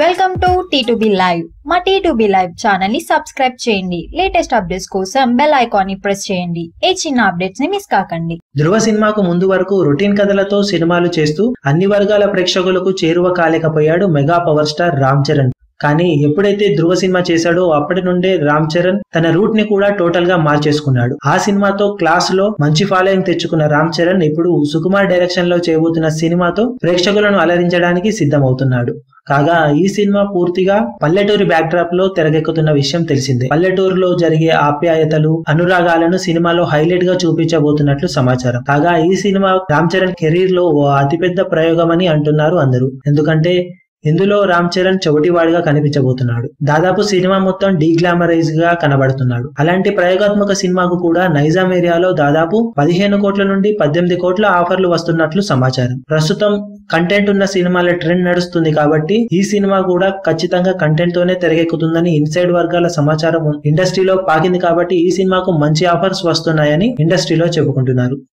Welcome to T two B live మా T to B live ఛానల్ని subscribe చేయండి. Latest updates కోసం bell ఐకాన్ని ప్రెస్ చేయండి. ఏ చిన్న అప్డేట్స్ని మిస్ కాకండి. ధృవ సినిమాకు ముందు వరకు రొటీన్ కథలతో సినిమాలు చేస్తూ అన్ని వర్గాల ప్రేక్షకులకు చేరువ కాలేకపోయాడు mega power star Ram Charan. కానీ ఎప్పుడైతే ధృవ సినిమా చేశాడో అప్పటి నుండే రామ్ చరణ్ తన రూట్ని కూడా టోటల్గా మార్చేసుకున్నాడు. ఆ సినిమాతో క్లాస్లో మంచి ఫాలోయింగ్ తెచ్చుకున్న రామ్ చరణ్ ఇప్పుడు సుకుమార్ డైరెక్షన్లో చేయబోతున్న సినిమాతో ప్రేక్షకులను అలరించడానికి సిద్ధమవుతున్నాడు. కాగా ఈ సినిమా పూర్తిగా పల్లెటూరి బ్యాక్డ్రాప్లో తెరకెక్కుతున్న విషయం తెలిసిందే. పల్లెటూరులో జరిగే ఆప్యాయతలు అనురాగాలను సినిమాలో హైలైట్గా చూపించబోతున్నట్లు సమాచారం. కాగా ఈ సినిమా రామ్ చరణ్ కెరీర్లో ఓ అతిపెద్ద ప్రయోగమని అంటున్నారు అందరూ. ఎందుకంటే ఇందులో రామ్ చరణ్ చౌటివాడిగా కనిపించబోతున్నాడు. దాదాపు సినిమా మొత్తం డీగ్లామరైజ్గా కనబడుతున్నాడు. అలాంటి ప్రయోగాత్మక సినిమాకు కూడా నైజాం ఏరియాలో దాదాపు పదిహేను కోట్ల నుండి పద్దెనిమిది కోట్ల ఆఫర్లు వస్తున్నట్లు సమాచారం. ప్రస్తుతం కంటెంట్ ఉన్న సినిమాల ట్రెండ్ నడుస్తుంది కాబట్టి ఈ సినిమా కూడా ఖచ్చితంగా కంటెంట్ తోనే తెరకెక్కుతుందని ఇన్సైడ్ వర్గాల సమాచారం ఇండస్ట్రీలో పాకింది కాబట్టి ఈ సినిమాకు మంచి ఆఫర్స్ వస్తున్నాయని ఇండస్ట్రీలో చెప్పుకుంటున్నారు.